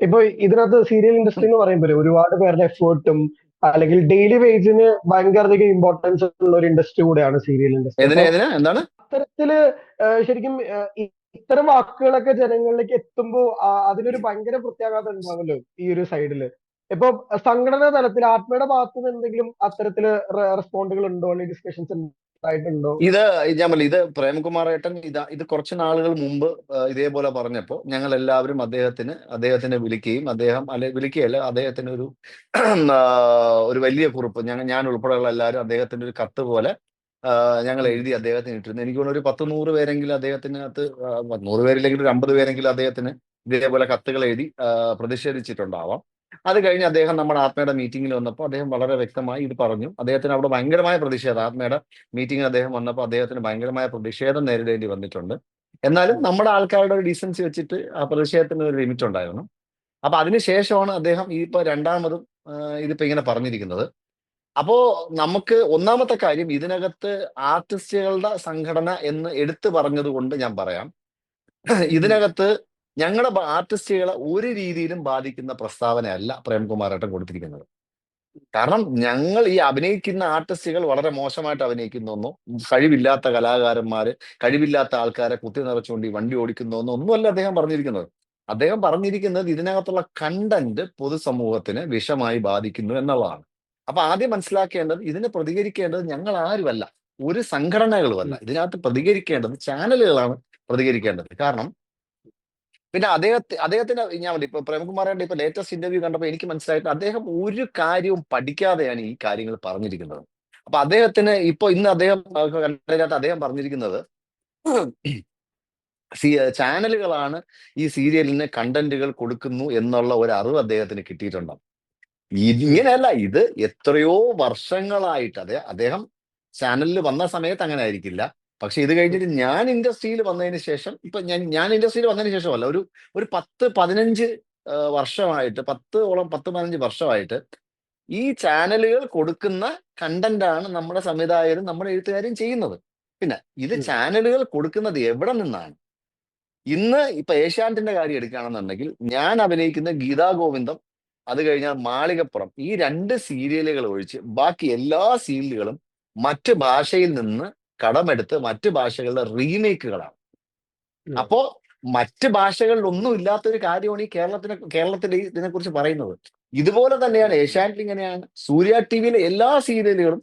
ഇപ്പൊ ഇതിനകത്ത് serial industry എന്ന് പറയുമ്പോൾ ഒരുപാട് പേരുടെ എഫേർട്ടും അല്ലെങ്കിൽ ഡെയിലി വേജിന് ഭയങ്കരധികം ഇമ്പോർട്ടൻസ് ഉള്ള ഒരു ഇൻഡസ്ട്രി കൂടെയാണ് സീരിയൽ ഇൻഡസ്ട്രി എന്താണ്? അത്തരത്തിൽ ശരിക്കും ഇത്തരം വാക്കുകളൊക്കെ ജനങ്ങളിലേക്ക് എത്തുമ്പോൾ അതിനൊരു ഭയങ്കര പ്രത്യാഘാതം ഉണ്ടാവല്ലോ ഈ ഒരു സൈഡിൽ ഇപ്പൊ സംഘടനാ തലത്തിൽ ആത്മയുടെ ഭാഗത്തുനിന്ന് എന്തെങ്കിലും അത്തരത്തിൽ റെസ്പോണ്ടുകൾ ഉണ്ടോ? അല്ലെങ്കിൽ ഡിസ്കഷൻസ് ഉണ്ടായിട്ടുണ്ടോ ഇത് ഞാൻ പറയും ഇത് പ്രേംകുമാർ ഏട്ടൻ ഇതാ ഇത് കുറച്ച് നാളുകൾ മുമ്പ് ഇതേപോലെ പറഞ്ഞപ്പോൾ ഞങ്ങൾ എല്ലാവരും അദ്ദേഹത്തിന് അദ്ദേഹത്തിനെ വിളിക്കുകയും അദ്ദേഹം അല്ലെ വിളിക്കുകയല്ല അദ്ദേഹത്തിന് ഒരു ഒരു വലിയ കുറിപ്പ്. ഞങ്ങൾ ഞാൻ ഉൾപ്പെടെയുള്ള എല്ലാവരും അദ്ദേഹത്തിന്റെ ഒരു കത്ത് പോലെ ഞങ്ങൾ എഴുതി അദ്ദേഹത്തിന് ഇട്ടിരുന്നു. എനിക്ക് തോന്നുന്നു ഒരു പത്ത് നൂറ് പേരെങ്കിലും അദ്ദേഹത്തിനകത്ത് നൂറ് പേരില്ലെങ്കിൽ ഒരു അമ്പത് പേരെങ്കിലും അദ്ദേഹത്തിന് ഇതേപോലെ കത്തുകൾ എഴുതി പ്രതിഷേധിച്ചിട്ടുണ്ടാവാം. അത് കഴിഞ്ഞ് അദ്ദേഹം നമ്മുടെ ആത്മയുടെ മീറ്റിംഗിൽ വന്നപ്പോൾ അദ്ദേഹം വളരെ വ്യക്തമായി ഇത് പറഞ്ഞു. അദ്ദേഹത്തിന് അവിടെ ഭയങ്കരമായ പ്രതിഷേധം ആത്മയുടെ മീറ്റിംഗിൽ അദ്ദേഹം വന്നപ്പോൾ അദ്ദേഹത്തിന് ഭയങ്കരമായ പ്രതിഷേധം നേരിടേണ്ടി വന്നിട്ടുണ്ട്. എന്നാലും നമ്മുടെ ആൾക്കാരുടെ ഒരു ഡീസൻസി വെച്ചിട്ട് ആ പ്രതിഷേധത്തിന് ഒരു ലിമിറ്റ് ഉണ്ടായിരുന്നു. അപ്പൊ അതിനുശേഷമാണ് അദ്ദേഹം ഈ ഇപ്പൊ രണ്ടാമതും ഇതിപ്പോ ഇങ്ങനെ പറഞ്ഞിരിക്കുന്നത്. അപ്പോ നമുക്ക് ഒന്നാമത്തെ കാര്യം ഇതിനകത്ത് ആർട്ടിസ്റ്റുകളുടെ സംഘടന എന്ന് എടുത്തു പറഞ്ഞത് കൊണ്ട് ഞാൻ പറയാം. ഇതിനകത്ത് ഞങ്ങളുടെ ആർട്ടിസ്റ്റുകളെ ഒരു രീതിയിലും ബാധിക്കുന്ന പ്രസ്താവനയല്ല പ്രേംകുമാറേട്ടൻ കൊടുത്തിരിക്കുന്നത്. കാരണം ഞങ്ങൾ ഈ അഭിനയിക്കുന്ന ആർട്ടിസ്റ്റുകൾ വളരെ മോശമായിട്ട് അഭിനയിക്കുന്നു കഴിവില്ലാത്ത കലാകാരന്മാര് കഴിവില്ലാത്ത ആൾക്കാരെ കുത്തി നിറച്ചുകൊണ്ട് ഈ വണ്ടി ഓടിക്കുന്നു ഒന്നുമല്ല അദ്ദേഹം പറഞ്ഞിരിക്കുന്നത്. അദ്ദേഹം പറഞ്ഞിരിക്കുന്നത് ഇതിനകത്തുള്ള കണ്ടന്റ് പൊതുസമൂഹത്തിന് വിഷമായി ബാധിക്കുന്നു എന്നുള്ളതാണ്. അപ്പൊ ആദ്യം മനസ്സിലാക്കേണ്ടത് ഇതിനെ പ്രതികരിക്കേണ്ടത് ഞങ്ങൾ ആരുമല്ല ഒരു സംഘടനകളുമല്ല. ഇതിനകത്ത് പ്രതികരിക്കേണ്ടത് ചാനലുകളാണ് പ്രതികരിക്കേണ്ടത്. കാരണം പിന്നെ അദ്ദേഹത്തെ അദ്ദേഹത്തിന്റെ ഞാൻ പറഞ്ഞു, ഇപ്പൊ പ്രേംകുമാറിന്റെ ഇപ്പൊ ലേറ്റസ്റ്റ് ഇന്റർവ്യൂ കണ്ടപ്പോൾ എനിക്ക് മനസ്സിലായിട്ട് അദ്ദേഹം ഒരു കാര്യവും പഠിക്കാതെയാണ് ഈ കാര്യങ്ങൾ പറഞ്ഞിരിക്കുന്നത്. അപ്പൊ അദ്ദേഹത്തിന് ഇപ്പൊ ഇന്ന് അദ്ദേഹം കണ്ടതിനകത്ത് അദ്ദേഹം പറഞ്ഞിരിക്കുന്നത് ചാനലുകളാണ് ഈ സീരിയലിന് കണ്ടന്റുകൾ കൊടുക്കുന്നു എന്നുള്ള ഒരു അറിവ് അദ്ദേഹത്തിന് കിട്ടിയിട്ടുണ്ടാവും ഇങ്ങനെയല്ല ഇത് എത്രയോ വർഷങ്ങളായിട്ട് അദ്ദേഹം ചാനലിൽ വന്ന സമയത്ത് അങ്ങനെ ആയിരിക്കില്ല. പക്ഷെ ഇത് കഴിഞ്ഞിട്ട് ഞാൻ ഇൻഡസ്ട്രിയിൽ വന്നതിന് ശേഷം ഇപ്പൊ ഞാൻ ഞാൻ ഇൻഡസ്ട്രിയിൽ വന്നതിന് ശേഷമല്ല ഒരു ഒരു പത്ത് പതിനഞ്ച് വർഷമായിട്ട് പത്ത് ഓളം പത്ത് പതിനഞ്ച് വർഷമായിട്ട് ഈ ചാനലുകൾ കൊടുക്കുന്ന കണ്ടന്റ് ആണ് നമ്മുടെ സംവിധായകരും നമ്മുടെ എഴുത്തുകാരും ചെയ്യുന്നത്. പിന്നെ ഇത് ചാനലുകൾ കൊടുക്കുന്നത് എവിടെ നിന്നാണ്? ഇന്ന് ഇപ്പൊ ഏഷ്യാനെറ്റിന്റെ കാര്യം എടുക്കുകയാണെന്നുണ്ടെങ്കിൽ ഞാൻ അഭിനയിക്കുന്ന ഗീതാ ഗോവിന്ദം അത് കഴിഞ്ഞാൽ മാളികപ്പുറം ഈ രണ്ട് സീരിയലുകൾ ഒഴിച്ച് ബാക്കി എല്ലാ സീരിയലുകളും മറ്റ് ഭാഷയിൽ നിന്ന് കടമെടുത്ത് മറ്റു ഭാഷകളുടെ റീമേക്കുകളാണ്. അപ്പോ മറ്റ് ഭാഷകളിൽ ഒന്നും ഇല്ലാത്തൊരു കാര്യമാണ് ഈ കേരളത്തിനെ കേരളത്തിൽ ഇതിനെ കുറിച്ച് പറയുന്നത്. ഇതുപോലെ തന്നെയാണ് ഏഷ്യാനെറ്റ് ഇങ്ങനെയാണ്. സൂര്യ ടി വിയിലെ എല്ലാ സീരിയലുകളും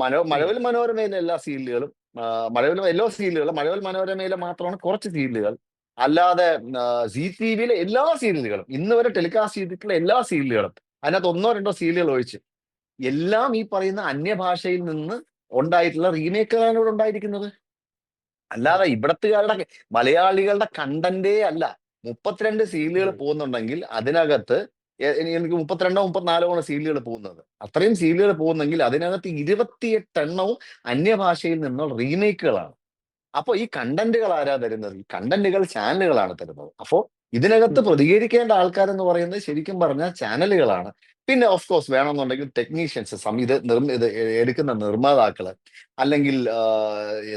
മനോ മഴവിൽ മനോരമയിലെ എല്ലാ സീരിയലുകളും മഴവിൽ എല്ലാ സീരിയലുകളും മഴവിൽ മനോരമയിലെ മാത്രമാണ് കുറച്ച് സീരിയലുകൾ. അല്ലാതെ സി ടി വിയിലെ എല്ലാ സീരിയലുകളും ഇന്ന് വരെ ടെലികാസ്റ്റ് ചെയ്തിട്ടുള്ള എല്ലാ സീരിയലുകളും അതിനകത്ത് ഒന്നോ രണ്ടോ സീരിയലുകൾ ഒഴിച്ച് എല്ലാം ഈ പറയുന്ന അന്യഭാഷയിൽ നിന്ന് ഉണ്ടായിട്ടുള്ള റീമേക്കുകളാണ് ഇവിടെ ഉണ്ടായിരിക്കുന്നത്. അല്ലാതെ ഇവിടത്തുകാരുടെ മലയാളികളുടെ കണ്ടന്റേ അല്ല. മുപ്പത്തിരണ്ട് സീലുകൾ. പോകുന്നുണ്ടെങ്കിൽ അതിനകത്ത് എനിക്ക് മുപ്പത്തിരണ്ടോ മുപ്പത്തിനാലോ ആണ് സീലുകൾ പോകുന്നത്. അത്രയും സീലുകൾ പോകുന്നെങ്കിൽ അതിനകത്ത് ഇരുപത്തിയെട്ട് എണ്ണവും അന്യഭാഷയിൽ നിന്നുള്ള റീമേക്കുകളാണ് അപ്പോൾ ഈ കണ്ടന്റുകൾ ആരാ തരുന്നത്? ഈ കണ്ടന്റുകൾ ചാനലുകളാണ് തരുന്നത്. അപ്പോ ഇതിനകത്ത്. പ്രതികരിക്കേണ്ട ആൾക്കാരെന്ന് പറയുന്നത് ശരിക്കും പറഞ്ഞാൽ ചാനലുകളാണ്. പിന്നെ ഓഫ് കോഴ്സ് വേണമെന്നുണ്ടെങ്കിൽ ടെക്നീഷ്യൻസ് ഇത് നിർമ്മ ഇത് എടുക്കുന്ന നിർമ്മാതാക്കൾ അല്ലെങ്കിൽ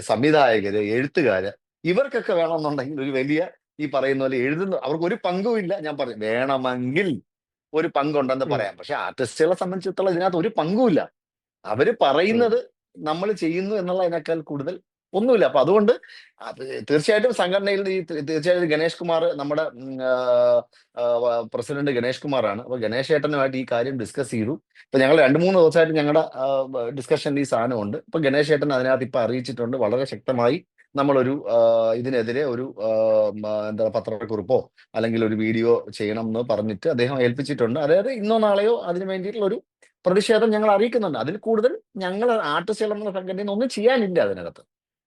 സംവിധായകര് എഴുത്തുകാര് ഇവർക്കൊക്കെ വേണമെന്നുണ്ടെങ്കിൽ ഒരു വലിയ ഈ പറയുന്ന പോലെ എഴുതുന്ന അവർക്ക് ഒരു പങ്കുമില്ല ഞാൻ പറഞ്ഞു വേണമെങ്കിൽ ഒരു പങ്കുണ്ടെന്ന്. പറയാം. പക്ഷെ ആർട്ടിസ്റ്റുകളെ സംബന്ധിച്ചിടത്തോളം ഇതിനകത്ത് ഒരു പങ്കുമില്ല അവർ പറയുന്നത് നമ്മൾ ചെയ്യുന്നു എന്നുള്ളതിനേക്കാൾ കൂടുതൽ ഒന്നുമില്ല. അപ്പൊ അതുകൊണ്ട് തീർച്ചയായിട്ടും സംഘടനയിൽ ഈ തീർച്ചയായിട്ടും ഗണേഷ് കുമാർ നമ്മുടെ പ്രസിഡന്റ് ഗണേഷ് കുമാറാണ്. അപ്പൊ ഗണേഷ് ഏട്ടനുമായിട്ട് ഈ കാര്യം ഡിസ്കസ് ചെയ്തു. ഇപ്പൊ ഞങ്ങൾ രണ്ട് മൂന്ന് ദിവസമായിട്ട് ഞങ്ങളുടെ ഡിസ്കഷനിൽ ഈ സാധനമുണ്ട്. ഇപ്പൊ ഗണേഷ് ഏട്ടൻ അതിനകത്ത് ഇപ്പൊ അറിയിച്ചിട്ടുണ്ട്. വളരെ ശക്തമായി നമ്മളൊരു ഇതിനെതിരെ ഒരു എന്താ പത്രക്കുറിപ്പോ അല്ലെങ്കിൽ ഒരു വീഡിയോ ചെയ്യണം എന്ന് പറഞ്ഞിട്ട് അദ്ദേഹം ഏൽപ്പിച്ചിട്ടുണ്ട്. അതായത് ഇന്നോ നാളെയോ അതിന് വേണ്ടിയിട്ടുള്ള ഒരു പ്രതിഷേധം ഞങ്ങൾ അറിയിക്കുന്നുണ്ട്. അതിൽ കൂടുതൽ ഞങ്ങൾ ആർട്ടിസ്റ്റുകൾ എന്ന സംഘടനയിൽ ഒന്നും ചെയ്യാനില്ല അതിനകത്ത്.